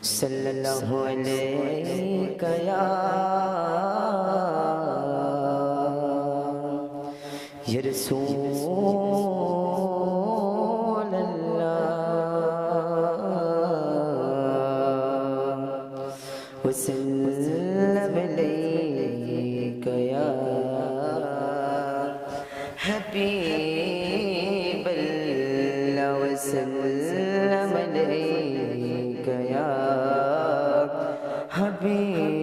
sallallahu alayka ya ya rasul allah wa sallam alayka ya وسلم علیکہ یا حبیب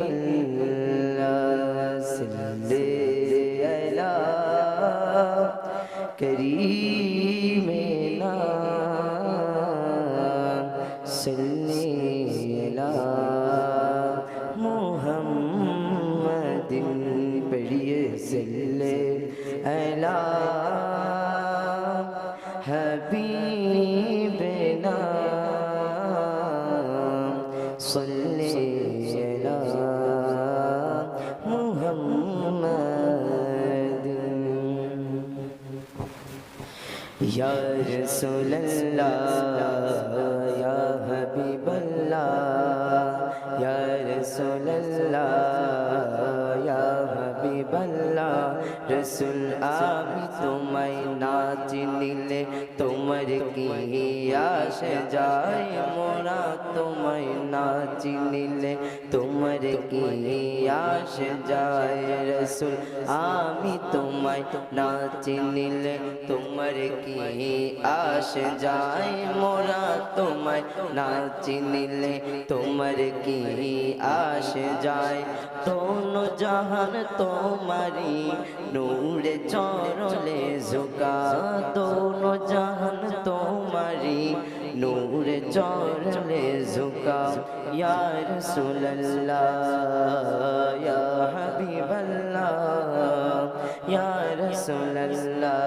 اللہ صلی اللہ کریم اللہ صلی اللہ محمد پڑھیے صلی اللہ یا رسول اللہ یا حبیب اللہ یا رسول اللہ یا حبیب اللہ رسول آبی تمہیں نہ جنلے تم তোমার কি আসে যায়? মোরা তোমায় না চিনিলে তোমার কি আসে যায়? রসুল, আমি তোমায় না চিনিলে তোমার কি আসে যায়? মোরা তোমায় না চিনিলে তোমার কি আসে যায়? দোনো জাহান তোমারি নূরে চরলে ঝুকা। দোনো জাহান তোমারি নূরে চরলে ঝুকা ইয়া রাসূলুল্লাহ, ইয়া হাবিবাল্লাহ, ইয়া রাসূলুল্লাহ,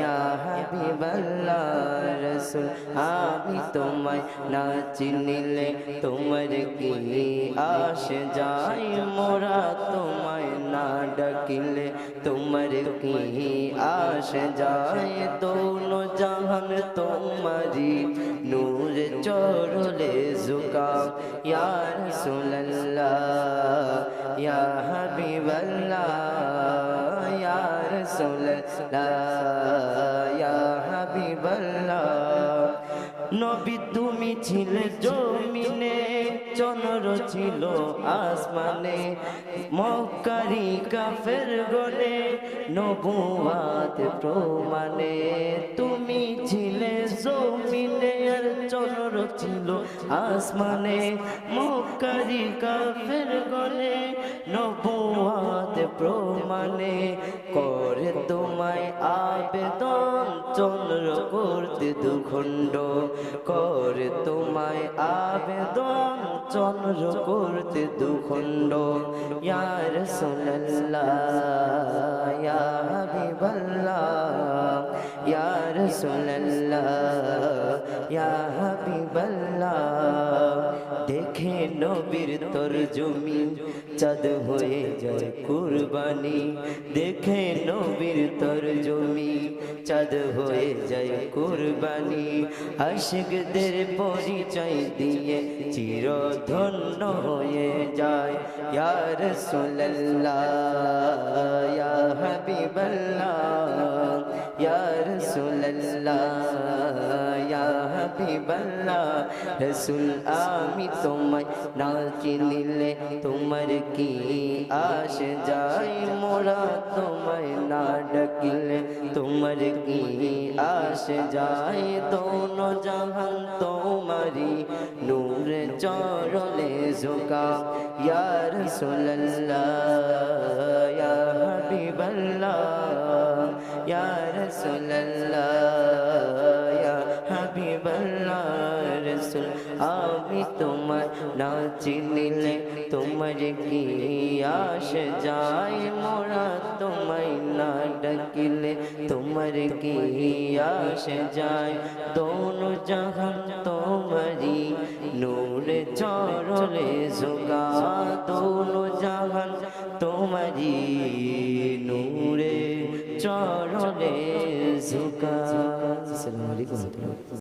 ইয়া হাবিবাল্লাহ, রাসূল, আমি তোমায় না চিনিলে তোমার কি আসে যায়? মোরা তোমায় না ডাকিলে তোমার কি আসে যায়? দোনো জাহান তোমারি নূর চরলে ঝুকা। ইয়া রাসূলুল্লাহ, ইয়া হাবিবাল্লাহ, ইয়া রাসূলুল্লাহ, ইয়া হাবিবাল্লাহ। নবী তুমি ছিলে জমিনে চন্দ্র ছিল আসমানে, মক্কারি কাফের গনে নবুয়াত প্রমাণে। তুমি ছিলে জমিনে আর চন্দ্র ছিল আসমানে, মক্কারি কাফের গনে নবুয়াত প্রমাণে। করে তোমায় আবেদন চন্দ্র করতে দুখণ্ড করে তোমায় আবেদন চন্দ্র করতে দুখণ্ড। ইয়ার সোনাল্লাহ ইয়া হাবিবাল্লাহ ইয়ার সোনাল্লাহ ইয়া হাবিবাল্লাহ। দেখে নবীর তোর জমি চাঁদ হয়ে যায় কুরবানি। দেখে নবীর তোর জমি চাঁদ হয়ে যায় কুরবানি। আশিকদের পরিচয় দিয়ে চিরধন্য হয়ে যায়। ইয়ার সোল্লাহ হাবিবাল্লাহ ইয়ার সোল্লাহ হাবিবাল্লাহ, রসুল, আমি তোমায় না চিনিলে তোমার কি আস যায়? মোরা তোমায় না ডাকিলে তোমার কি আস যায়? দোনো জাহান তোমারি নূর চরলে ঝোকা ইয়ার সোল্লাহ আমি তোমার না চিনিলে তোমার কি আস যায় মোরা তোমায় না ডাকিলে তোমার কি আস যায় দোনো জাহান তোমারি নূর চরলে জোগা দোনো জাহান তোমারি নূরে চরলে ঝুকা আসসালামু আলাইকুম